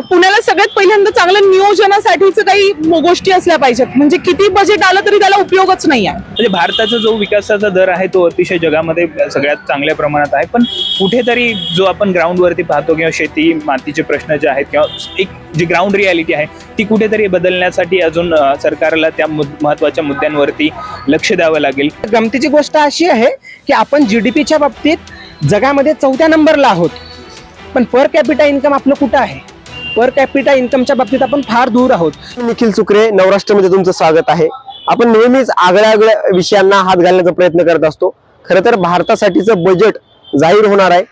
पुण्याला सगळ्यात पहिल्यांदा चांगलं नियोजनासाठीच काही गोष्टी असल्या पाहिजेत. म्हणजे किती बजेट आलं तरी त्याला उपयोगच नाही आहे म्हणजे भारताचा जो विकासाचा दर आहे तो अतिशय जगामध्ये सगळ्यात चांगल्या प्रमाणात आहे. पण कुठेतरी जो आपण ग्राउंडवरती पाहतो किंवा शेती मातीचे प्रश्न जे आहेत किंवा एक जी ग्राउंड रियालिटी आहे ती कुठेतरी बदलण्यासाठी अजून सरकारला त्या महत्त्वाच्या मुद्द्यांवरती लक्ष द्यावं लागेल. गमतीची गोष्ट अशी आहे की आपण जी डी पीच्या बाबतीत जगामध्ये चौथ्या नंबरला आहोत. पण पर कॅपिटा इन्कम आपलं कुठं आहे? पर कॅपिटा इन्कमच्या बाबतीत आपण फार दूर आहोत. निखिल चुकरे नवराष्ट्रमध्ये तुमचं स्वागत आहे. आपण नेहमीच आगळ्या आगळ्या विषयांना हात घालण्याचा प्रयत्न करत असतो. खरं तर भारतासाठीचं बजेट जाहीर होणार आहे.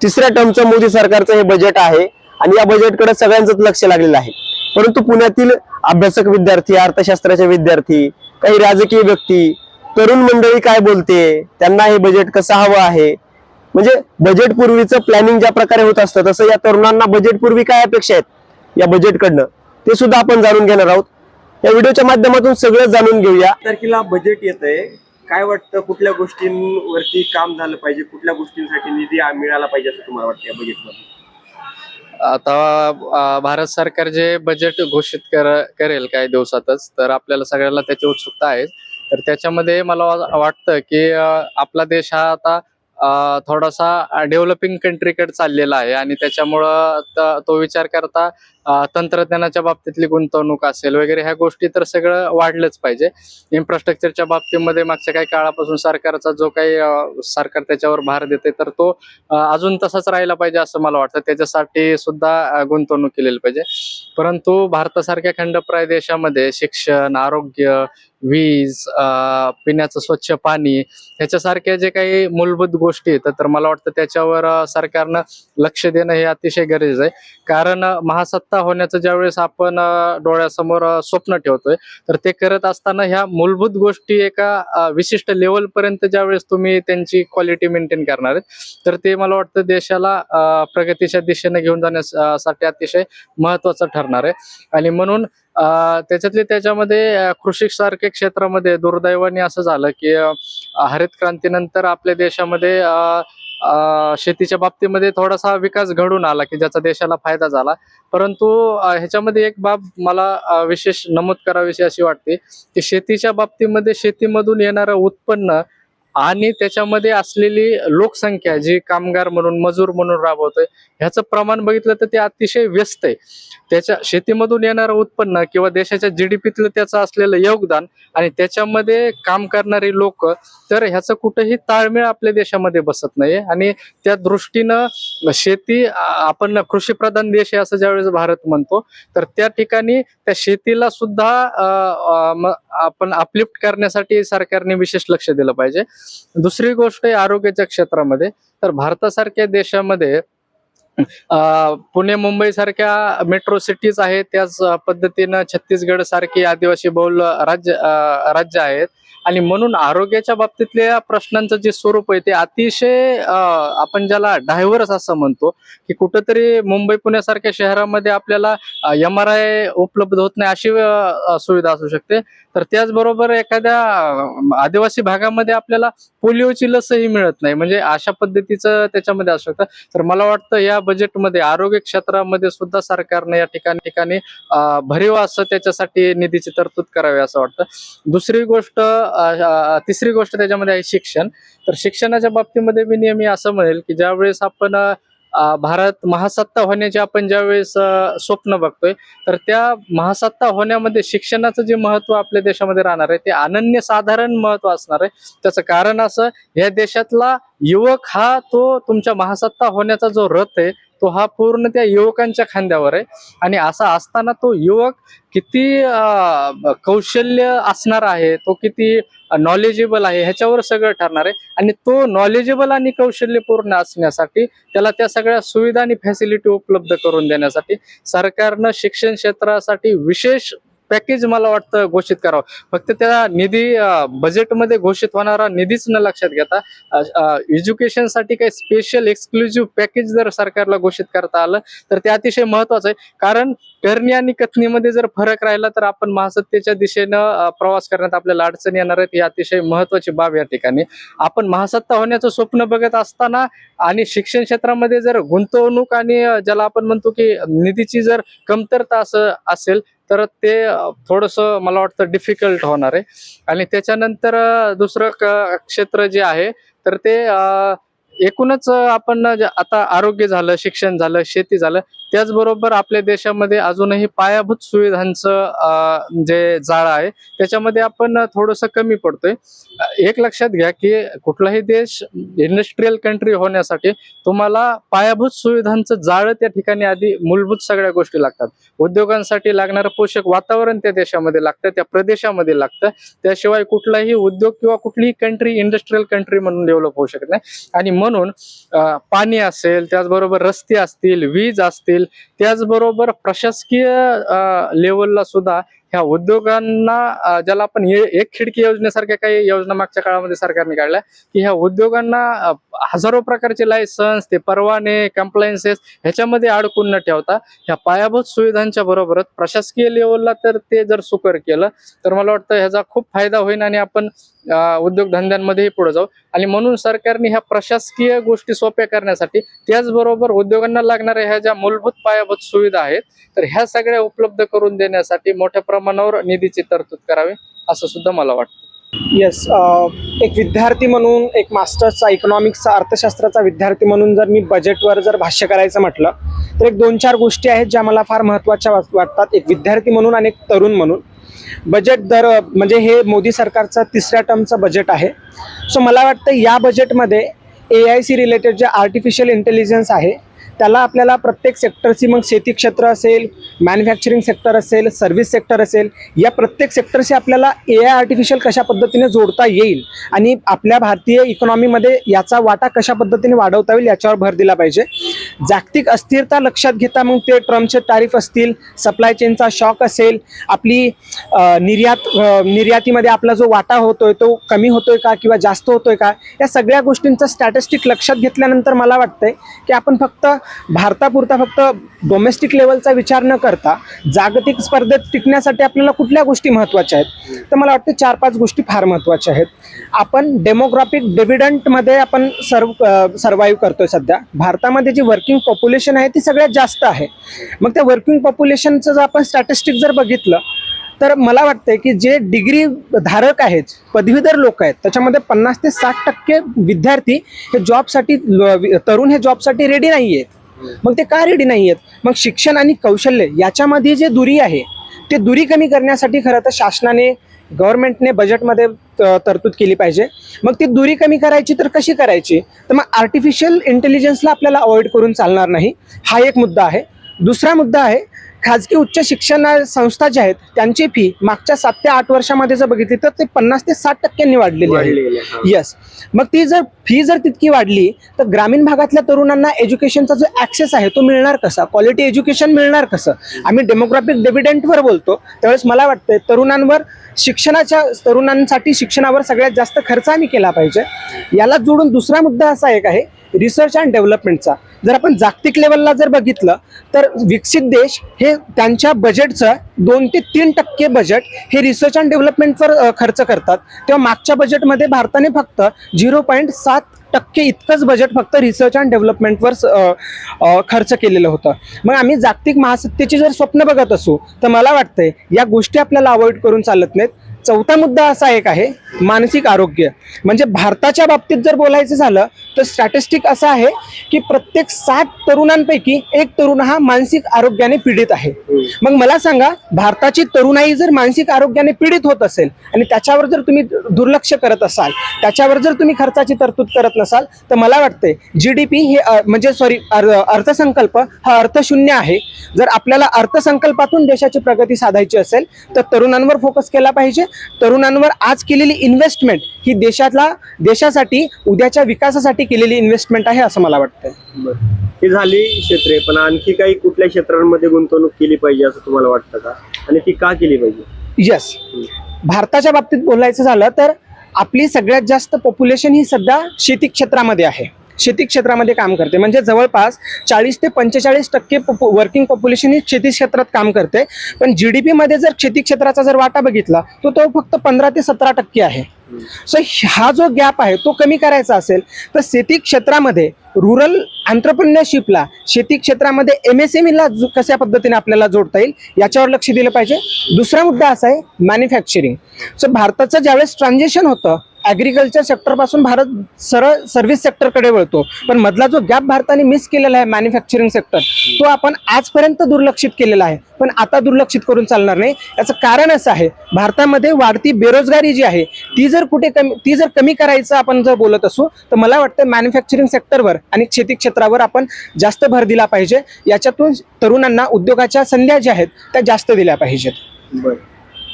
तिसऱ्या टर्मचं मोदी सरकारचं हे बजेट आहे आणि या बजेटकडे सगळ्यांचंच लक्ष लागलेलं आहे. परंतु पुण्यातील अभ्यासक विद्यार्थी अर्थशास्त्राचे विद्यार्थी काही राजकीय व्यक्ती तरुण मंडळी काय बोलते? त्यांना हे बजेट कसं हवं आहे? म्हणजे बजेट पूर्वीचं प्लॅनिंग ज्या प्रकारे होत असतं तसं या तरुणांना बजेट पूर्वी काय अपेक्षा आहेत? या बजेटकडनं ते सुद्धा आपण जाणून घेणार आहोत. या व्हिडिओच्या माध्यमातून सगळं जाणून घेऊया. तारखेला बजेट येत आहे काय वाटतं कुठल्या गोष्टींवरती काम झालं पाहिजे? कुठल्या गोष्टींसाठी निधी मिळाला पाहिजे असं तुम्हाला वाटतं या बजेटमध्ये आता भारत सरकार जे बजेट घोषित कर करेल काही दिवसातच तर आपल्याला सगळ्याला त्याची उत्सुकता आहे. तर त्याच्यामध्ये मला वाटतं की आपला देश हा आता थोडासा डेव्हलपिंग कंट्रीकडे चाललेला आहे. आणि त्याच्यामुळं तो विचार करता तंत्रज्ञानाच्या बाबतीतली गुंतवणूक असेल वगैरे ह्या गोष्टी तर सगळं वाढलंच पाहिजे. इन्फ्रास्ट्रक्चरच्या बाबतीमध्ये मागच्या काही काळापासून सरकारचा जो काही सरकार त्याच्यावर भार देते तर तो अजून तसाच राहिला पाहिजे असं मला वाटतं. त्याच्यासाठी सुद्धा गुंतवणूक केलेली पाहिजे. परंतु भारतासारख्या खंडप्राय देशामध्ये शिक्षण आरोग्य वीज पिण्याचं स्वच्छ पाणी ह्याच्यासारख्या जे काही मूलभूत गोष्टी आहेत तर मला वाटतं त्याच्यावर सरकारनं लक्ष देणं हे अतिशय गरजेचं आहे. कारण महासत्ता महासत्ता होण्याचं ज्यावेळेस आपण डोळ्यासमोर स्वप्न ठेवतोय तर ते करत असताना ह्या मूलभूत गोष्टी एका विशिष्ट लेवल पर्यंत ज्यावेळेस तुम्ही त्यांची क्वालिटी मेंटेन करणार आहेत तर ते मला वाटतं देशाला प्रगतीच्या दिशेने घेऊन जाण्यासाठी अतिशय महत्वाचं ठरणार आहे. आणि म्हणून त्याच्यातले त्याच्यामध्ये कृषी सारख्या क्षेत्रामध्ये दुर्दैवाने असं झालं की हरित क्रांतीनंतर आपल्या देशामध्ये शेतीच्या बाबतीमध्ये थोडासा विकास घडून आला की ज्याचा देशाला फायदा झाला. परंतु ह्याच्यामध्ये एक बाब मला विशेष नमूद करावीशी अशी वाटते की शेतीच्या बाबतीमध्ये शेतीमधून येणारं उत्पन्न आणि त्याच्यामध्ये असलेली लोकसंख्या जी कामगार म्हणून मजूर म्हणून राबवतोय ह्याचं प्रमाण बघितलं तर ते अतिशय व्यस्त आहे. त्याच्या शेतीमधून येणारं उत्पन्न किंवा देशाच्या जी डी पीतलं त्याचं असलेलं योगदान आणि त्याच्यामध्ये काम करणारी लोक तर ह्याचं कुठंही ताळमेळ आपल्या देशामध्ये बसत नाही आणि त्या दृष्टीनं शेती आपण कृषीप्रधान देश आहे असं ज्यावेळेस भारत म्हणतो तर त्या ठिकाणी त्या शेतीला सुद्धा आपण अपलिफ्ट करण्यासाठी सरकारने विशेष लक्ष दिलं पाहिजे. दुसरी गोष्ट आहे आरोग्याच्या क्षेत्रामध्ये. तर भारतासारख्या देशामध्ये पुणे मुंबई सारख्या मेट्रो सिटीज आहेत. त्याच पद्धतीनं छत्तीसगड सारखी आदिवासी बहुल राज्य राज्य आहेत. आणि म्हणून आरोग्याच्या बाबतीतल्या प्रश्नांचं जे स्वरूप आहे ते अतिशय आपण ज्याला डायव्हर्स असं म्हणतो की कुठंतरी मुंबई पुण्यासारख्या शहरामध्ये आपल्याला एम आर आय उपलब्ध होत नाही अशी सुविधा असू शकते. तर त्याचबरोबर एखाद्या आदिवासी भागामध्ये आपल्याला पोलिओची लसही मिळत नाही. म्हणजे अशा पद्धतीचं त्याच्यामध्ये असू शकतं. तर मला वाटतं या बजेटमध्ये आरोग्य क्षेत्रामध्ये सुद्धा सरकारने या ठिकाणी ठिकाणी भरीव असं त्याच्यासाठी निधीची तरतूद करावी असं वाटतं. दुसरी गोष्ट तिसरी गोष्ट त्याच्यामध्ये आहे शिक्षण. तर शिक्षणाच्या बाबतीमध्ये मी नेहमी असं म्हणेल की ज्यावेळेस आपण भारत महासत्ता होण्याचे आपण ज्यावेळेस अ, स्वप्न बघतोय तर त्या महासत्ता होण्यामध्ये शिक्षणाचं जे महत्त्व आपल्या देशामध्ये राहणार आहे ते अनन्य साधारण महत्त्व असणार आहे. त्याचं कारण असं या देशातला युवक हा तो तुमच्या महासत्ता होण्याचा जो रथ आहे तो हा पूर्ण त्या युवकांच्या खांद्यावर आहे. आणि असा असताना तो युवक किती कौशल्य असणार आहे तो किती नॉलेजेबल आहे ह्याच्यावर सगळं ठरणार आहे. आणि तो नॉलेजेबल आणि कौशल्यपूर्ण असण्यासाठी त्याला त्या सगळ्या सुविधा आणि फॅसिलिटी उपलब्ध करून देण्यासाठी सरकारनं शिक्षण क्षेत्रासाठी विशेष पॅकेज मला वाटतं घोषित करावं. फक्त त्या निधी बजेटमध्ये घोषित होणारा निधीच न लक्षात घेता एज्युकेशनसाठी काही स्पेशल एक्सक्लुझिव्ह पॅकेज जर सरकारला घोषित करता आलं तर ते अतिशय महत्वाचं आहे. कारण करणी आणि कथनीमध्ये जर फरक राहिला तर आपण महासत्तेच्या दिशेनं प्रवास करण्यात आपल्याला अडचणी येणार आहेत ही अतिशय महत्वाची बाब या ठिकाणी. आपण महासत्ता होण्याचं स्वप्न बघत असताना आणि शिक्षण क्षेत्रामध्ये जर गुंतवणूक आणि ज्याला आपण म्हणतो की निधीची जर कमतरता असं असेल तर ते थोडंसं मला वाटतं डिफिकल्ट होणार आहे. आणि त्याच्यानंतर दुसरं क- क्षेत्र जे आहे तर ते एकूणच आपण जे आता आरोग्य झालं शिक्षण झालं शेती झालं त्याचबरोबर आपल्या देशामध्ये अजूनही पायाभूत सुविधांचं जे जाळं आहे त्याच्यामध्ये आपण थोडंसं कमी पडतोय. एक लक्षात घ्या की कुठलाही देश इंडस्ट्रीयल कंट्री होण्यासाठी तुम्हाला पायाभूत सुविधांचं जाळं त्या ठिकाणी आधी मूलभूत सगळ्या गोष्टी लागतात. उद्योगांसाठी लागणारं पोषक वातावरण त्या देशामध्ये लागतं त्या प्रदेशामध्ये लागतं. त्याशिवाय कुठलाही उद्योग किंवा कुठलीही कंट्री इंडस्ट्रीयल कंट्री म्हणून डेव्हलप होऊ शकत नाही. आणि म्हणून पाणी असेल त्याचबरोबर रस्ते असतील वीज असतील त्याचबरोबर प्रशासकीय लेवलला सुद्धा ह्या उद्योगांना ज्याला आपण हे एक खिडकी योजनेसारख्या काही योजना मागच्या काळामध्ये सरकारने काढल्या की ह्या उद्योगांना हजारो प्रकारचे लायसन्स ते परवाने कम्प्लायन्सेस ह्याच्यामध्ये अडकून न ठेवता ह्या पायाभूत सुविधांच्या बरोबरच प्रशासकीय लेवलला तर ते जर सुकर केलं तर मला वाटतं ह्याचा खूप फायदा होईल आणि आपण उद्योगधंद्यांमध्येही पुढे जाऊ. आणि म्हणून सरकारने ह्या प्रशासकीय गोष्टी सोप्या करण्यासाठी त्याचबरोबर उद्योगांना लागणाऱ्या ह्या ज्या मूलभूत पायाभूत सुविधा आहेत तर ह्या सगळ्या उपलब्ध करून देण्यासाठी मोठ्या प्रमाणावर निधीची तरतूद करावी असं सुद्धा मला वाटतं. येस uh, एक विद्यार्थी म्हणून एक मास्टर्सचा इकॉनॉमिक्सचा अर्थशास्त्राचा विद्यार्थी म्हणून जर मी बजेटवर जर भाष्य करायचं म्हटलं तर एक दोन चार गोष्टी आहेत ज्या मला फार महत्त्वाच्या वाटतात. एक विद्यार्थी म्हणून आणि एक तरुण म्हणून. बजेट दर म्हणजे हे मोदी सरकारचं तिसऱ्या टर्मचं बजेट आहे. सो मला वाटतं या बजेटमध्ये ए आय सी रिलेटेड जे आर्टिफिशियल इंटेलिजन्स आहे त्याला आपल्याला प्रत्येक सेक्टरची मग शेती क्षेत्र असेल मॅन्युफॅक्चरिंग सेक्टर असेल सर्व्हिस सेक्टर असेल या प्रत्येक सेक्टरशी आपल्याला ए आय आर्टिफिशियल कशा पद्धतीने जोडता येईल आणि आपल्या भारतीय इकॉनॉमीमध्ये याचा वाटा कशा पद्धतीने वाढवता येईल याच्यावर भर दिला पाहिजे. जागतिक अस्थिरता लक्षात घेता मग ते ट्रम्पचे टॅरिफ असतील सप्लाय चेनचा शॉक असेल आपली निर्यात निर्यातीमध्ये आपला जो वाटा होतोय तो कमी होतोय का किंवा जास्त होतोय का या सगळ्या गोष्टींचा स्टॅटिस्टिक लक्षात घेतल्यानंतर मला वाटतंय की आपण फक्त भारतापुरता फक्त डोमेस्टिक लेवलचा विचार न करता जागतिक स्पर्धेत टिकण्यासाठी आपल्याला कुठल्या गोष्टी महत्त्वाच्या आहेत? तर मला वाटतं चार पाच गोष्टी फार महत्त्वाच्या आहेत. आपण डेमोग्राफिक डिव्हिडंटमध्ये आपण सर्व सर्वाईव्ह करतोय सध्या. भारतामध्ये जी वर्किंग पॉप्युलेशन आहे ती सगळ्यात जास्त आहे. मग त्या वर्किंग पॉप्युलेशनचं जर आपण स्टॅटिस्टिक जर बघितलं तर मला वाटतंय की जे डिग्री धारक आहेत पदवीधर लोक आहेत त्याच्यामध्ये पन्नास ते साठ टक्के विद्यार्थी हे जॉबसाठी तरुण हे जॉबसाठी रेडी नाही आहेत मग ते का रेडी नाही आहेत? मग शिक्षण आणि कौशल्य याच्यामध्ये जे दुरी आहे ते दुरी कमी करण्यासाठी खरं तर शासनाने गव्हर्नमेंटने बजेटमध्ये तरतूद केली पाहिजे. मग ती दुरी कमी करायची तर कशी करायची? तर मग आर्टिफिशियल इंटेलिजन्सला आपल्याला अवॉइड करून चालणार नाही. हा एक मुद्दा आहे. दुसरा मुद्दा आहे खाजगी उच्च शिक्षण संस्था ज्या आहेत त्यांची फी मागच्या सात ते आठ वर्षामध्ये जर बघितली तर ते पन्नास ते साठ टक्क्यांनी वाढलेली आहे. येस मग ती जर फी जर तितकी वाढली तर ग्रामीण भागातल्या तरुणांना एज्युकेशनचा जो ॲक्सेस आहे तो मिळणार कसा? क्वालिटी एज्युकेशन मिळणार कसं? आम्ही डेमोग्राफिक डिव्हिडंटवर बोलतो. त्यावेळेस मला वाटतं तरुणांवर शिक्षणाच्या तरुणांसाठी शिक्षणावर सगळ्यात जास्त खर्च आम्ही केला पाहिजे. याला जोडून दुसरा मुद्दा असा एक आहे रिसर्च अँड डेव्हलपमेंटचा जर आपण जागतिक लेवलला जर बघितलं तर विकसित देश हे त्यांच्या बजेटचं दोन ते तीन टक्के बजेट हे रिसर्च अँड डेव्हलपमेंटवर खर्च करतात. तेव्हा मागच्या बजेटमध्ये भारताने फक्त झिरो पॉईंट सात टक्के इतकंच बजेट फक्त रिसर्च अँड डेव्हलपमेंटवर खर्च केलेलं होतं. मग आम्ही जागतिक महासत्तेची जर स्वप्न बघत असू तर मला वाटतंय या गोष्टी आपल्याला अवॉइड करून चालत नाहीत. चौथा मुद्दा असा एक आहे मानसिक आरोग्य. म्हणजे भारताच्या बाबतीत जर बोलायचं झालं तर स्टॅटिस्टिक असं आहे की प्रत्येक सात तरुणांपैकी एक तरुण हा मानसिक आरोग्याने पीडित आहे. मग मला सांगा भारताची तरुणाई जर मानसिक आरोग्याने पीडित होत असेल आणि त्याच्यावर जर तुम्ही दुर्लक्ष करत असाल त्याच्यावर जर तुम्ही खर्चाची तरतूद करत नसाल तर मला वाटते जी डी पी हे म्हणजे सॉरी अर्थसंकल्प हा अर्थशून्य आहे. जर आपल्याला अर्थसंकल्पातून देशाची प्रगती साधायची असेल तर तरुणांवर फोकस केला पाहिजे. तरुणांवर आज केलेली इन्व्हेस्टमेंट ही देशातला देशासाठी उद्याच्या विकासासाठी केलेली इन्व्हेस्टमेंट आहे असं मला वाटतं ही झाली क्षेत्रे पण आणखी काही कुठल्या क्षेत्रांमध्ये गुंतवणूक केली पाहिजे असं तुम्हाला वाटतं का? आणि ती का केली पाहिजे? यस भारताच्या बाबतीत बोलायचं झालं तर आपली सगळ्यात जास्त पॉप्युलेशन ही सध्या शेती क्षेत्रामध्ये आहे. शेती क्षेत्रामध्ये काम करते. म्हणजे जवळपास चाळीस ते पंचेचाळीस टक्के वर्किंग पॉप्युलेशन ही शेती क्षेत्रात काम करते. पण जी डी पीमध्ये जर शेती क्षेत्राचा जर वाटा बघितला तर तो फक्त पंधरा ते सतरा टक्के आहे. सो हा जो गॅप आहे तो कमी करायचा असेल तर शेती क्षेत्रामध्ये रुरल अँटरप्रिनरशिपला शेती क्षेत्रामध्ये एम एस एम ईला कशा पद्धतीने आपल्याला जोडता येईल याच्यावर लक्ष दिलं पाहिजे. दुसरा मुद्दा असा आहे मॅन्युफॅक्चरिंग सो भारताचं ज्यावेळेस ट्रान्झेक्शन होतं ॲग्रिकल्चर सेक्टरपासून भारत सरळ सर्व्हिस सेक्टरकडे वळतो. पण मधला जो गॅप भारताने मिस केलेला आहे मॅन्युफॅक्चरिंग सेक्टर तो आपण आजपर्यंत दुर्लक्षित केलेला आहे. पण आता दुर्लक्षित करून चालणार नाही. याचं कारण असं आहे भारतामध्ये वाढती बेरोजगारी जी आहे ती जर कुठे कमी ती जर कमी करायचं आपण जर बोलत असू तर मला वाटतं मॅन्युफॅक्चरिंग सेक्टरवर आणि शेती क्षेत्रावर आपण जास्त भर दिला पाहिजे. याच्यातून तरुणांना उद्योगाच्या संध्या ज्या आहेत त्या जास्त दिल्या पाहिजेत. बरं.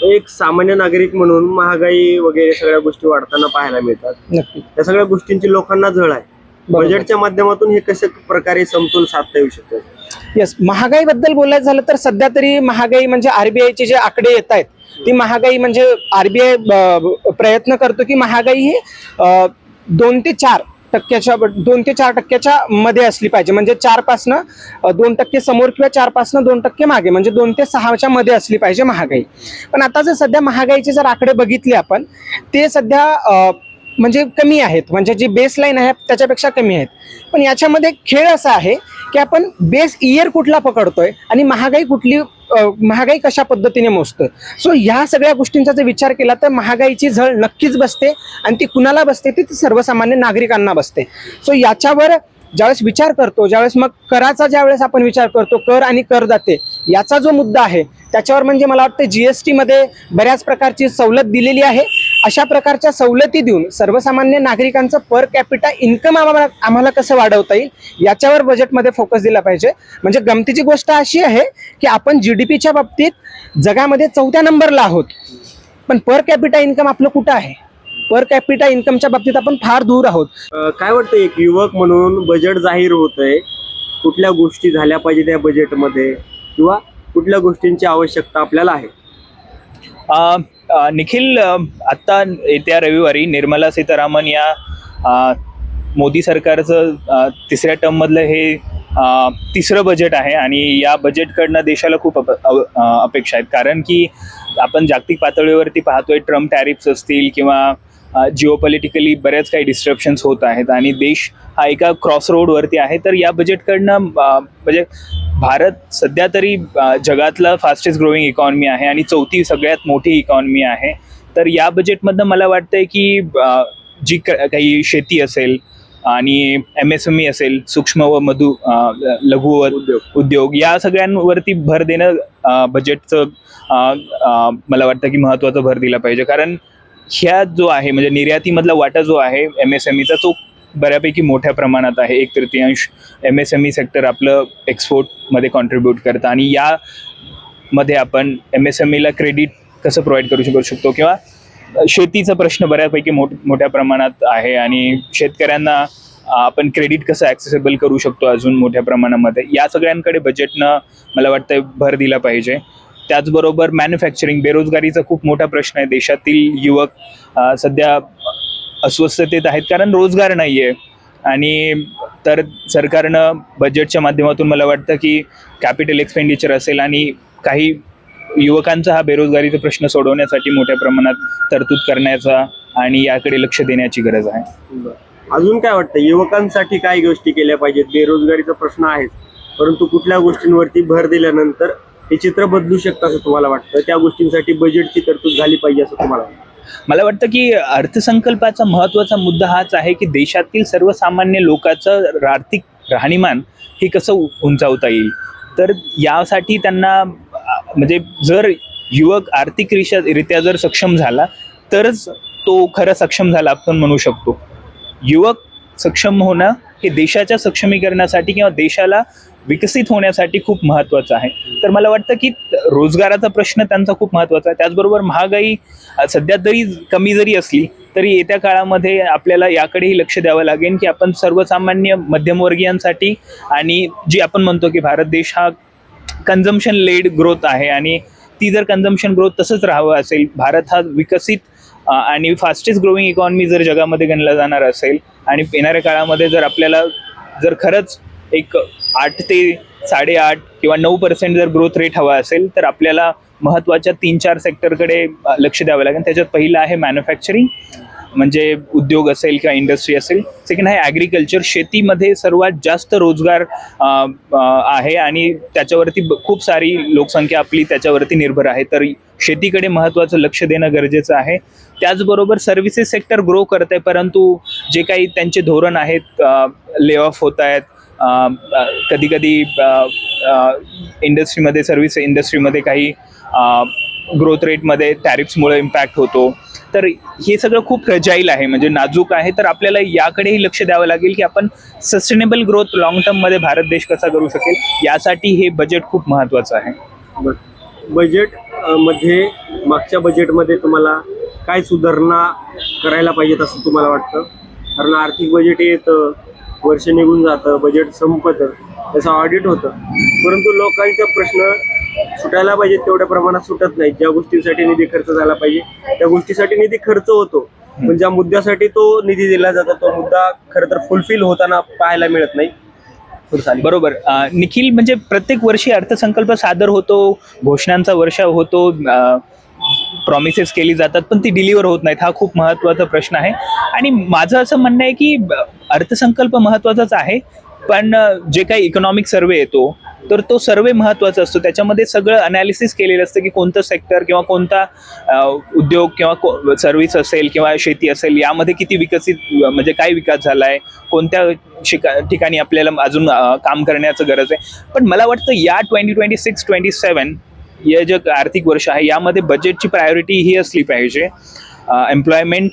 एक सामान्य नागरिक म्हणून महागाई वगैरे सगळ्या गोष्टी वाढताना पाहायला मिळतात. नक्की. या सगळ्या गोष्टींची लोकांना झळ आहे. बरोबर. बजेटच्या माध्यमातून हे कशा प्रकारे समतोल साधता येऊ शकतं? येस महागाईबद्दल बोलायचं झालं तर सध्या तरी महागाई म्हणजे आरबीआयचे जे आकडे येत आहेत ती महागाई म्हणजे आरबीआय प्रयत्न करतो की महागाई ही अ, दोन ते चार टक्क्याच्या दोन ते चार टक्क्याच्या मध्ये असली पाहिजे. म्हणजे चार पासनं दोन टक्के समोर किंवा चार पासनं दोन टक्के मागे म्हणजे दोन ते सहाच्या मध्ये असली पाहिजे महागाई. पण आता जर सध्या महागाईचे जर आकडे बघितले आपण ते सध्या म्हणजे कमी आहेत. म्हणजे जी बेसलाईन आहे त्याच्यापेक्षा कमी आहेत. पण याच्यामध्ये खेळ असा आहे की आपण बेस इयर कुठला पकडतोय आणि महागाई कुठली महागाई कशा पद्धतीने मोजतोय. सो ह्या सगळ्या गोष्टींचा जर विचार केला तर महागाईची झळ नक्कीच बसते आणि ती कुणाला बसते? ती ती सर्वसामान्य नागरिकांना बसते. सो याच्यावर ज्यावेळेस विचार करतो ज्यावेळेस मग कराचा ज्यावेळेस आपण विचार करतो कर आणि करदाते याचा जो मुद्दा आहे त्याच्यावर म्हणजे मला वाटतं जीएसटी मध्ये बऱ्याच प्रकारची सवलत दिलेली आहे. अशा प्रकारच्या सवलती देऊन सर्वसामान्य नागरिकांचं पर कॅपिटा इन्कम आम्हाला आम्हाला कसं वाढवता येईल याच्यावर बजेटमध्ये फोकस दिला पाहिजे. म्हणजे गमतीची गोष्ट अशी आहे की आपण जी डी पीच्या बाबतीत जगामध्ये चौथ्या नंबरला आहोत. पण पर कॅपिटा इन्कम आपलं कुठं आहे? पर कॅपिटा इन्कमच्या बाबतीत आपण फार दूर आहोत. काय वाटतं एक युवक म्हणून बजेट जाहीर होत आहे कुठल्या गोष्टी झाल्या पाहिजे त्या बजेटमध्ये किंवा कुठल्या गोष्टींची आवश्यकता आपल्याला आहे? निखिल आत्ता येत्या रविवारी निर्मला सीतारामन या मोदी सरकारचं तिसऱ्या टर्ममधलं हे तिसरं बजेट आहे आणि या बजेटकडनं देशाला खूप अप अव- अपेक्षा आहेत. कारण की आपण जागतिक पातळीवरती पाहतोय ट्रम्प टॅरिफ्स असतील किंवा जिओपॉलिटिकली बऱ्याच काही डिस्ट्रप्शन्स होत आहेत आणि देश हा एका क्रॉस रोडवरती आहे. तर या बजेटकडनं म्हणजे भारत सध्या तरी जगातला फास्टेस्ट ग्रोईंग इकॉनॉमी आहे आणि चौथी सगळ्यात मोठी इकॉनॉमी आहे. तर या बजेटमधनं मला वाटतंय की जी क काही शेती असेल आणि एम एस एम ई असेल सूक्ष्म व मधु लघु उद्योग. उद्योग या सगळ्यांवरती भर देणं बजेटचं मला वाटतं की महत्त्वाचा भर दिला पाहिजे. कारण ह्या जो आहे म्हणजे निर्यातीमधला वाटा जो आहे एम एस एम ईचा तो बऱ्यापैकी मोठ्या प्रमाणात आहे. एक तृतीयांश M S M E sector आपलं एक्सपोर्टमध्ये कॉन्ट्रीब्यूट करतं. आणि यामध्ये आपण एम एस एम ईला क्रेडिट कसं प्रोव्हाइड करू शकू शकतो? किंवा शेतीचा प्रश्न बऱ्यापैकी मोठ मोठ्या प्रमाणात आहे आणि शेतकऱ्यांना आपण क्रेडिट कसं ॲक्सेसेबल करू शकतो अजून मोठ्या प्रमाणामध्ये? या सगळ्यांकडे बजेटनं मला वाटतं भर दिला पाहिजे. त्याचबरोबर मॅन्युफॅक्चरिंग बेरोजगारीचा खूप मोठा प्रश्न आहे देशातील युवक सध्या अस्वस्थतेत आहेत कारण रोजगार नाही आहे आणि तर सरकारनं बजेटच्या माध्यमातून मला वाटतं की कॅपिटल एक्सपेंडिचर असेल आणि काही युवकांचा हा बेरोजगारीचा प्रश्न सोडवण्यासाठी मोठ्या प्रमाणात तरतूद करण्याचा आणि याकडे लक्ष देण्याची गरज आहे. अजून काय वाटतं? युवकांसाठी काय गोष्टी केल्या पाहिजेत? बेरोजगारीचा प्रश्न आहेच. परंतु कुठल्या गोष्टींवरती भर दिल्यानंतर हे चित्र बदलू शकतं असं तुम्हाला वाटतं? त्या गोष्टींसाठी बजेटची तरतूद झाली पाहिजे असं तुम्हाला वाटतं? मला वाटतं की अर्थसंकल्पाचा महत्त्वाचा मुद्दा हाच आहे की देशातील सर्वसामान्य लोकांचं आर्थिक राहणीमान हे कसं उंचावता येईल? तर यासाठी त्यांना म्हणजे जर युवक आर्थिक रिशा- रित्या जर सक्षम झाला तरच तो खरं सक्षम झाला आपण म्हणू शकतो. युवक सक्षम होणं हे देशाच्या सक्षमीकरणासाठी किंवा देशाला विकसित होण्यासाठी खूप महत्त्वाचं आहे. तर मला वाटतं की रोजगाराचा प्रश्न त्यांचा खूप महत्त्वाचा आहे. त्याचबरोबर महागाई सध्या तरी कमी जरी असली तरी येत्या काळामध्ये आपल्याला याकडेही लक्ष द्यावं लागेल की आपण सर्वसामान्य मध्यमवर्गीयांसाठी आणि जी आपण म्हणतो की भारत देश हा कन्झम्पशन लेड ग्रोथ आहे आणि ती जर कन्झम्पशन ग्रोथ तसंच राहावं असेल भारत हा विकसित आणि फास्टेस्ट ग्रोईंग इकॉनॉमी जर जगामध्ये गणला जाणार असेल आणि येणाऱ्या काळामध्ये जर आपल्याला जर खरंच एक आठ ते साडेआठ किंवा नऊ पर्सेंट जर ग्रोथ रेट हवा असेल तर आपल्याला महत्त्वाच्या तीन चार सेक्टरकडे लक्ष द्यावं लागेल. त्याच्यात पहिलं आहे मॅन्युफॅक्चरिंग म्हणजे उद्योग असेल किंवा इंडस्ट्री असेल सेकंड आहे ॲग्रिकल्चर शेतीमध्ये सर्वात जास्त रोजगार आहे आणि त्याच्यावरती ब- खूप सारी लोकसंख्या आपली त्याच्यावरती निर्भर आहे. तर शेतीकडे महत्त्वाचं लक्ष देणं गरजेचं आहे. त्याचबरोबर सर्व्हिसेस सेक्टर ग्रो करत आहे परंतु जे काही त्यांचे धोरण आहेत ले ऑफ होत आहेत कधी कधी इंडस्ट्रीमध्ये सर्व्हिस इंडस्ट्रीमध्ये काही ग्रोथ रेटमध्ये टॅरिफ्समुळे इम्पॅक्ट होतो. तर हे सगळं खूप फ्रजाईल आहे म्हणजे नाजूक आहे. तर आपल्याला याकडेही लक्ष द्यावं लागेल की आपण सस्टेनेबल ग्रोथ लॉंग टर्ममध्ये भारत देश कसा करू शकेल यासाठी हे बजेट खूप महत्त्वाचं आहे. बजेटमध्ये मागच्या बजेटमध्ये तुम्हाला काय सुधारणा करायला पाहिजेत असं तुम्हाला वाटतं? कारण आर्थिक बजेट येतं वर्ष निघून जातं बजेट संपतं त्याचं ऑडिट होतं. परंतु लोकांचा प्रश्न सुटायला पाहिजे तेवढ्या प्रमाणात सुटत नाही. ज्या गोष्टींसाठी निधी खर्च झाला पाहिजे त्या गोष्टीसाठी निधी खर्च होतो. पण ज्या मुद्द्यासाठी तो निधी दिला जातो तो मुद्दा खरं तर फुलफिल होताना पाहायला मिळत नाही. बरोबर. निखिल म्हणजे प्रत्येक वर्षी अर्थसंकल्प सादर होतो घोषणांचा वर्षा होतो प्रॉमिसेस केली जातात पण ती डिलिव्हर होत नाहीत. हा खूप महत्त्वाचा प्रश्न आहे. आणि माझं असं म्हणणं आहे की अर्थसंकल्प महत्त्वाचाच आहे पण जे काही इकॉनॉमिक सर्वे येतो तर तो सर्वे महत्त्वाचा असतो. त्याच्यामध्ये सगळं अनालिसिस केलेलं असतं की कोणतं सेक्टर किंवा कोणता उद्योग किंवा सर्व्हिस असेल किंवा शेती असेल यामध्ये किती विकसित म्हणजे काय विकास झाला आहे कोणत्या शिका ठिकाणी आपल्याला अजून काम करण्याचं गरज आहे. पण मला वाटतं या twenty twenty six twenty seven हे जे आर्थिक वर्ष आहे यामध्ये बजेटची प्रायोरिटी ही असली पाहिजे. एम्प्लॉयमेंट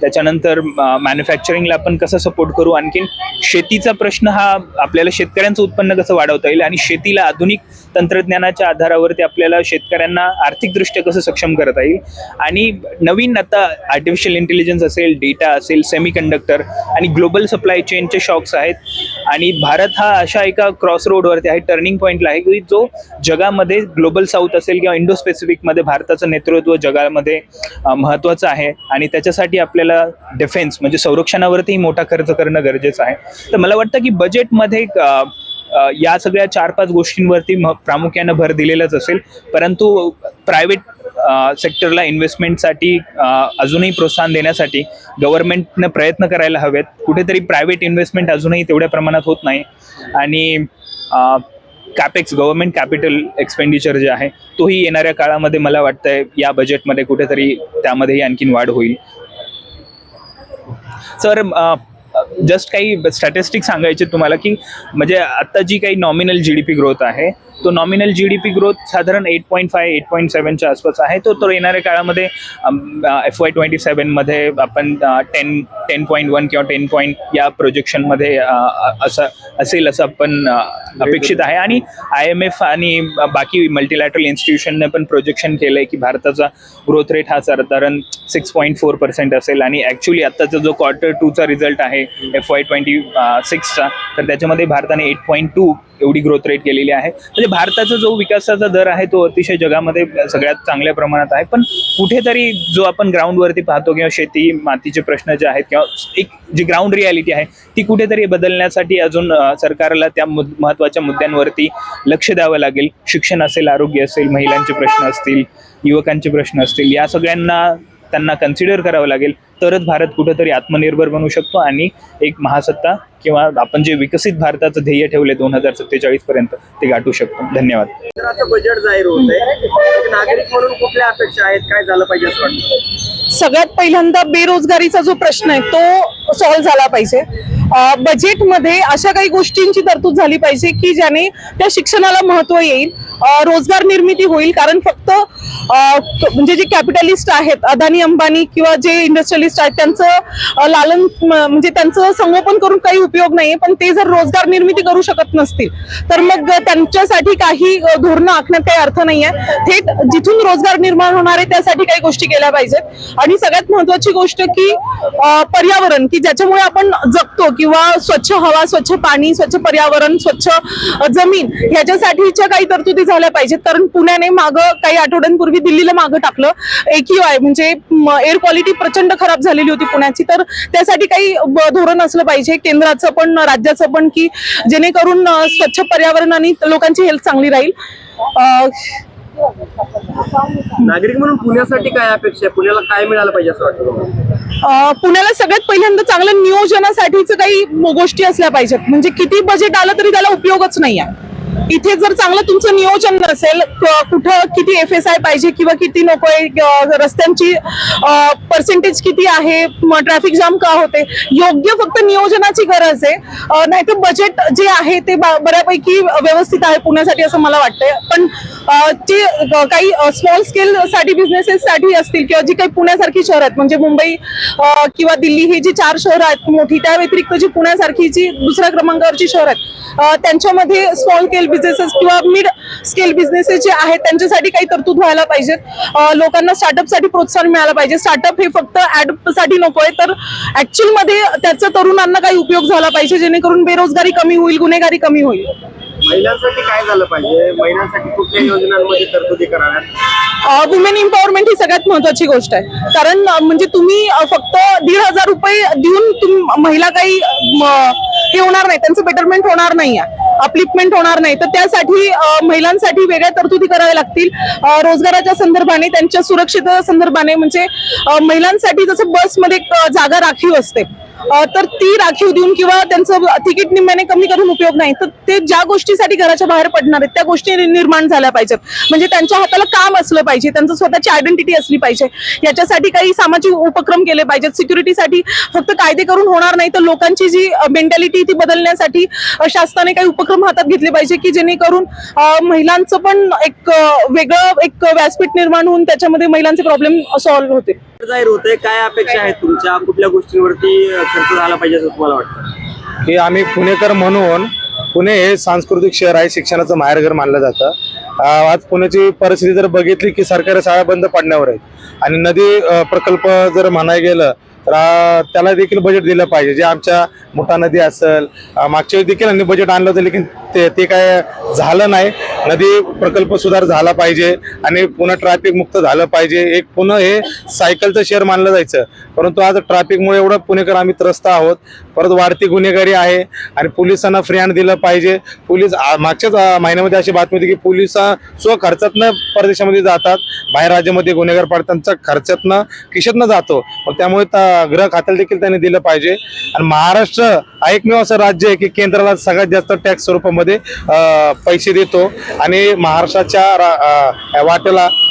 त्याच्यानंतर मॅन्युफॅक्चरिंगला आपण कसं सपोर्ट करू? आणखीन शेतीचा प्रश्न हा आपल्याला शेतकऱ्यांचं उत्पन्न कसं वाढवता येईल? आणि शेतीला आधुनिक तंत्रज्ञानाच्या आधारावरती आपल्याला शेतकऱ्यांना आर्थिकदृष्ट्या कसं सक्षम करता येईल? आणि नवीन आता आर्टिफिशियल इंटेलिजन्स असेल डेटा असेल सेमी कंडक्टर आणि ग्लोबल सप्लाय चेनचे शॉक्स आहेत. आणि भारत हा अशा एका क्रॉस रोडवरती आहे टर्निंग पॉईंटला आहे की जो जगामध्ये ग्लोबल साऊथ असेल किंवा इंडो स्पेसिफिकमध्ये भारताचं नेतृत्व जगामध्ये महत्त्वाचं आहे. आणि त्याच्यासाठी आपल्याला डिफेन्स म्हणजे संरक्षणावरती मोठा खर्च करणं गरजेचं आहे. तर मला वाटतं की बजेटमध्ये या सगळ्या चार पाच गोष्टींवरती प्रामुख्यानं भर दिलेलाच असेल. परंतु प्रायव्हेट सेक्टरला इन्व्हेस्टमेंटसाठी अजूनही प्रोत्साहन देण्यासाठी गव्हर्नमेंटनं प्रयत्न करायला हवेत. कुठेतरी प्रायव्हेट इन्व्हेस्टमेंट अजूनही तेवढ्या प्रमाणात होत नाही. आणि कॅपेक्स गव्हर्नमेंट कॅपिटल एक्सपेंडिचर जे आहे तोही येणाऱ्या काळामध्ये मला वाटतंय या बजेटमध्ये कुठेतरी त्यामध्येही आणखीन वाढ होईल. सर जस्ट काही स्टॅटिस्टिक सांगायचे तुम्हाला की म्हणजे आत्ता जी काही nominal G D P growth आहे तो nominal G D P growth साधारण eight point five eight point सेवनच्या आसपास आहे. तो तो येणाऱ्या काळामध्ये एफ वाय ट्वेंटी सेवनमध्ये आपण टेन टेन पॉईंट वन किंवा टेन पॉईंट या प्रोजेक्शनमध्ये असं असेल असं आपण अपेक्षित आहे. आणि आय एम एफ आणि बाकी मल्टीलॅटरल इन्स्टिट्यूशनने पण प्रोजेक्शन केलं आहे की भारताचा ग्रोथ रेट हा साधारण सिक्स पॉईंट फोर पर्सेंट असेल. आणि ॲक्च्युली आत्ताचा जो क्वार्टर टूचा रिझल्ट आहे एफ वाय ट्वेंटी सिक्सचा तर त्याच्यामध्ये भारताने एट पॉईंट टू एवढी ग्रोथ रेट केलेली आहे. म्हणजे भारताचा जो विकासाचा दर आहे तो अतिशय जगामध्ये सगळ्यात चांगल्या प्रमाणात आहे. पण कुठेतरी जो आपण ग्राउंडवरती पाहतो किंवा शेती मातीचे प्रश्न जे आहेत किंवा एक जी ग्राउंड रियालिटी आहे ती कुठेतरी बदलण्यासाठी अजून सरकारला त्या मुद महत्त्वाच्या मुद्द्यांवरती लक्ष द्यावं लागेल. शिक्षण असेल आरोग्य असेल महिलांचे प्रश्न असतील युवकांचे प्रश्न असतील या सगळ्यांना त्यांना कन्सिडर करावं लागेल. तरच भारत कुठेतरी आत्मनिर्भर बनू शकतो आणि एक महासत्ता किंवा आपण जे विकसित भारताचं ध्येय ठेवले दोन हजार सत्तेचाळीस पर्यंत ते गाठू शकतो. धन्यवाद. बजेट जाहीर होत आहे नागरिक म्हणून कुठल्या अपेक्षा आहेत? काय झालं पाहिजे असं वाटतं? सगळ्यात पहिल्यांदा बेरोजगारीचा जो प्रश्न आहे तो सॉल्व्ह झाला पाहिजे. बजेटमध्ये अशा काही गोष्टींची तरतूद झाली पाहिजे की ज्याने त्या शिक्षणाला महत्त्व येईल रोजगार निर्मिती होईल कारण फक्त म्हणजे जे कॅपिटलिस्ट आहेत अदानी अंबानी किंवा जे इंडस्ट्रियलिस्ट आहेत त्यांचं लालन म्हणजे त्यांचं संगोपन करून काही उपयोग नाहीये पण ते जर रोजगार निर्मिती करू शकत नसतील तर मग त्यांच्यासाठी काही धोरणं आखण्यात काही अर्थ नाहीये. थेट जिथून रोजगार निर्माण होणार आहे त्यासाठी काही गोष्टी केल्या पाहिजेत. आणि सगळ्यात महत्वाची गोष्ट की पर्यावरण की ज्याच्यामुळे आपण जगतो किंवा स्वच्छ हवा स्वच्छ पाणी स्वच्छ पर्यावरण स्वच्छ जमीन ह्याच्यासाठीच्या काही तरतुदी झाल्या पाहिजेत. कारण पुण्याने मागं काही आठवड्यांपूर्वी दिल्लीला मागं टाकलं. AQI म्हणजे एअर क्वालिटी प्रचंड खराब झालेली होती पुण्याची. तर त्यासाठी काही धोरण असलं पाहिजे. केंद्राचं पण राज्याचं पण की जेणेकरून स्वच्छ पर्यावरण आणि लोकांची हेल्थ चांगली राहील. नागरिक म्हणून पुण्यासाठी काय अपेक्षा आहे? पुण्याला काय मिळालं पाहिजे असं वाटतं पुण्याला सगळ्यात पहिल्यांदा चांगलं नियोजनासाठीच काही गोष्टी असल्या पाहिजेत. म्हणजे किती बजेट आलं तरी त्याला उपयोगच नाही आहे. इथे जर चांगलं तुमचं नियोजन नसेल कुठं किती एफ एस आय पाहिजे किंवा किती नको आहे रस्त्यांची पर्सेंटेज किती आहे ट्रॅफिक जाम का होते योग्य फक्त नियोजनाची गरज आहे. नाहीतर बजेट जे आहे ते बऱ्यापैकी व्यवस्थित आहे पुण्यासाठी असं मला वाटतंय. पण जे काही स्मॉल स्केल साठी बिझनेसेस साठी असतील किंवा जी काही पुण्यासारखी शहर आहेत म्हणजे मुंबई किंवा दिल्ली ही जी चार शहरं आहेत मोठी त्या व्यतिरिक्त जी पुण्यासारखी जी दुसऱ्या क्रमांकावरची शहर आहेत त्यांच्यामध्ये स्मॉल स्केल बिझनेसेस किंवा मिड स्केल बिझनेसेस जे आहेत त्यांच्यासाठी काही तरतूद व्हायला पाहिजेत. लोकांना स्टार्टअपसाठी प्रोत्साहन मिळालं पाहिजे. स्टार्टअप हे फक्त ऍडसाठी नको आहे तर ऍक्च्युअलमध्ये त्याचा तरुणांना काही उपयोग झाला पाहिजे जेणेकरून बेरोजगारी कमी होईल गुन्हेगारी कमी होईल. महिलांसाठी काय झालं पाहिजे? महिलांसाठी कुठल्या योजनांमध्ये तरतुदी कराव्यात? वुमेन एम्पॉवरमेंट ही सगळ्यात महत्वाची गोष्ट आहे. कारण अ, म्हणजे तुम्ही अ, फक्त दीड हजार रुपये देऊन तुम महिला काही म, हे होणार नाही त्यांचं बेटरमेंट होणार नाही अपलिपमेंट होणार नाही. तर त्यासाठी महिलांसाठी वेगळ्या तरतुदी कराव्या लागतील. रोजगाराच्या संदर्भाने त्यांच्या सुरक्षितता संदर्भाने म्हणजे महिलांसाठी जसं बसमध्ये जागा राखीव असते. तर ती राखीव देऊन किंवा त्यांचं तिकीट निम्म्याने कमी करून उपयोग नाही. तर ते ज्या गोष्टीसाठी घराच्या बाहेर पडणार आहेत त्या गोष्टी निर्माण झाल्या पाहिजेत. म्हणजे त्यांच्या हाताला काम असलं पाहिजे त्यांचं स्वतःची आयडेंटिटी असली पाहिजे. याच्यासाठी काही सामाजिक उपक्रम केले पाहिजेत. सिक्युरिटीसाठी फक्त कायदे करून होणार नाही तर लोकांची जी मेंटॅलिटी ती बदलण्यासाठी शासनाने काही उपक्रम हातात घेतले पाहिजे की जेणेकरून महिलांचं पण एक वेगळं एक व्यासपीठ निर्माण होऊन त्याच्यामध्ये महिलांचे प्रॉब्लेम सॉल्व्ह होते. जाहीर होतंय. काय अपेक्षा आहेत तुमच्या? कुठल्या गोष्टींवरती खर्च झाला पाहिजे असं तुम्हाला वाटतं? की आम्ही पुणेकर म्हणून पुणे हे सांस्कृतिक शहर आहे शिक्षणाचं माहेरघर मानलं जातं. आज पुण्याची परिस्थिती जर बघितली की सरकारी शाळा बंद पडण्यावर आहेत. आणि नदी प्रकल्प जर म्हणायला गेलं तर त्याला देखील बजेट दिलं पाहिजे. जे आमच्या मोठा नदी असेल मागच्या वेळी देखील आम्ही बजेट आणलं होतं लेकिन ते ते काय झालं नाही. नदी प्रकल्प सुधार झाला पाहिजे आणि पुन्हा ट्रॅफिक मुक्त झालं पाहिजे. एक पुन्हा हे सायकलचं शहर मानलं जायचं. परंतु आज ट्रॅफिकमुळे एवढं पुणेकर आम्ही त्रस्त आहोत. परत वाढती गुन्हेगारी आहे आणि पोलिसांना फ्री हँड दिलं पाहिजे. पोलीस मागच्याच महिन्यामध्ये अशी बातमी होती की पोलीस स्वखर्चातनं परदेशामध्ये जातात. बाहेर राज्यामध्ये गुन्हेगार पाडतात. त्यांचा खर्चातनं खिशातनं जातो. मग त्यामुळे त्या गृह खात्याला देखील त्यांनी दिलं पाहिजे. आणि महाराष्ट्र ऐकमेव एकमेव असं राज्य आहे की केंद्राला सगळ्यात जास्त टॅक्स स्वरूपामध्ये पैसे देतो. आणि महाराष्ट्राच्या रा-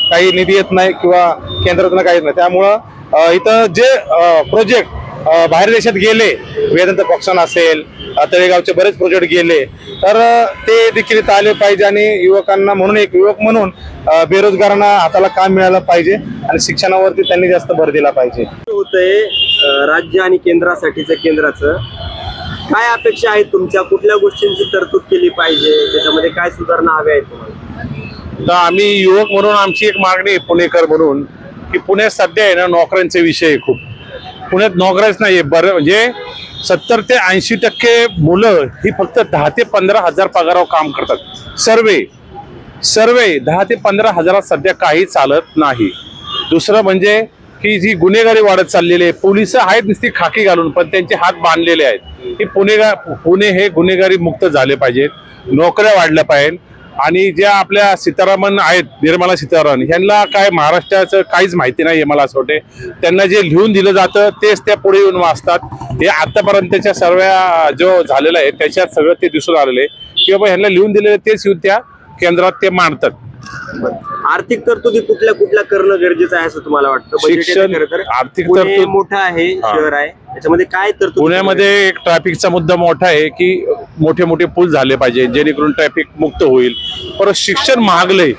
काही निधी येत नाही किंवा केंद्रातून काही येत नाही. त्यामुळं इथं जे प्रोजेक्ट बाहेर देशात गेले वेदांत पक्षान असेल तळेगावचे बरेच प्रोजेक्ट गेले तर ते देखील इथं आले पाहिजे आणि युवकांना म्हणून एक युवक म्हणून बेरोजगारांना हाताला काम मिळालं पाहिजे आणि शिक्षणावरती त्यांनी जास्त भर दिला पाहिजे. होतंय राज्य आणि केंद्रासाठीचं केंद्राचं काय अपेक्षा आहेत तुमच्या? कुठल्या गोष्टींची तरतूद केली पाहिजे? त्याच्यामध्ये काय सुधारणा हव्या आहेत तुम्हाला? तर आम्ही युवक म्हणून आमची एक मागणी आहे पुणेकर म्हणून की पुण्यात सध्या आहे ना नोकऱ्यांचे विषय आहे खूप. पुण्यात नोकऱ्याच नाही आहे बरं म्हणजे सत्तर ते ऐंशी टक्के मुलं ही फक्त दहा ते पंधरा हजार पगारावर काम करतात. सर्वे. सर्वे. दहा ते पंधरा हजारात सध्या काही चालत नाही. दुसरं म्हणजे की जी गुन्हेगारी वाढत चाललेली आहे पोलीस आहेत नुसती खाकी घालून पण त्यांचे हात बांधलेले आहेत. की पुणेगा पुणे हे गुन्हेगारी मुक्त झाले पाहिजेत नोकऱ्या वाढल्या पाहिजे आणि ज्या आपल्या सीतारामन आहेत निर्मला सीतारामन यांना काय महाराष्ट्राचं काहीच माहिती नाही आहे मला असं वाटते त्यांना जे लिहून दिलं जातं तेच त्या पुढे येऊन वाचतात. हे आतापर्यंतच्या सर्व जो झालेला आहे त्याच्यात सगळं ते दिसून आलेलं आहे. की बाबा ह्यांना लिहून दिलेलं तेच येऊन त्या केंद्रात ते मांडतात. आर्थिक तरतुदी कुठल्या कुठल्या करणं गरजेचं आहे असं तुम्हाला वाटतं? शिक्षण, तर. आर्थिक पुणे तरतूद- मोठं आहे हा. शहर आहे. त्याच्यामध्ये काय तरतुदी पुण्यामध्ये एक ट्रॅफिकचा मुद्दा मोठा आहे की मोठे मोठे पूल झाले पाहिजे जेणेकरून ट्रॅफिक मुक्त होईल. परत शिक्षण महागलंय.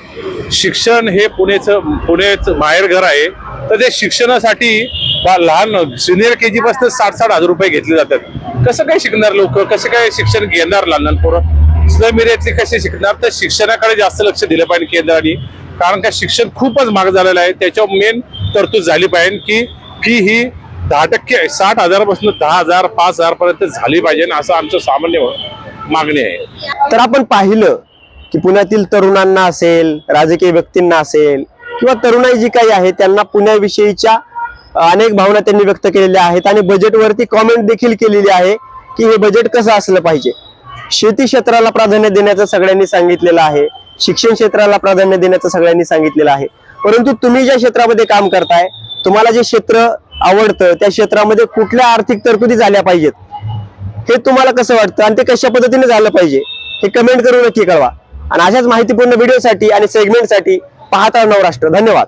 शिक्षण हे पुणेचं पुणेचं माहेरघर आहे. तर ते शिक्षणासाठी बा- लहान सिनियर के जी पासून साठ साठ हजार रुपये घेतले जातात. कसं काय शिकणार लोक? कसं काय शिक्षण घेणार लहान लहान पोरं? स्लम एरियातले कसे शिकणार? तर शिक्षणाकडे जास्त लक्ष दिलं पाहिजे केंद्राने. कारण का शिक्षण खूपच महाग झालेलं आहे. त्याच्यावर मेन तरतूद झाली पाहिजे की फी ही दहा टक्के साठ हजारापासून दहा हजार पाच हजारपर्यंत झाली पाहिजे असं आमचं सामान्य मागणी आहे. तर आपण पाहिलं की पुण्यातील तरुणांना असेल राजकीय व्यक्तींना असेल किंवा तरुणाई जी काही आहे त्यांना पुण्याविषयीच्या अनेक भावना त्यांनी व्यक्त केलेल्या आहेत आणि बजेटवरती कॉमेंट देखील केलेली आहे की हे बजेट कसं असलं पाहिजे. शेती क्षेत्राला प्राधान्य देण्याचं सगळ्यांनी सांगितलेलं आहे. शिक्षण क्षेत्राला प्राधान्य देण्याचं सगळ्यांनी सांगितलेलं आहे. परंतु तुम्ही ज्या क्षेत्रामध्ये काम करताय तुम्हाला जे क्षेत्र आवडतं त्या क्षेत्रामध्ये कुठल्या आर्थिक तरतुदी झाल्या पाहिजेत? हे तुम्हाला कसं वाटतं? आणि ते कशा पद्धतीने झालं पाहिजे? हे कमेंट करून नक्की कळवा. आणि अशाच माहितीपूर्ण व्हिडिओसाठी आणि सेगमेंटसाठी पाहता नवराष्ट्र. धन्यवाद.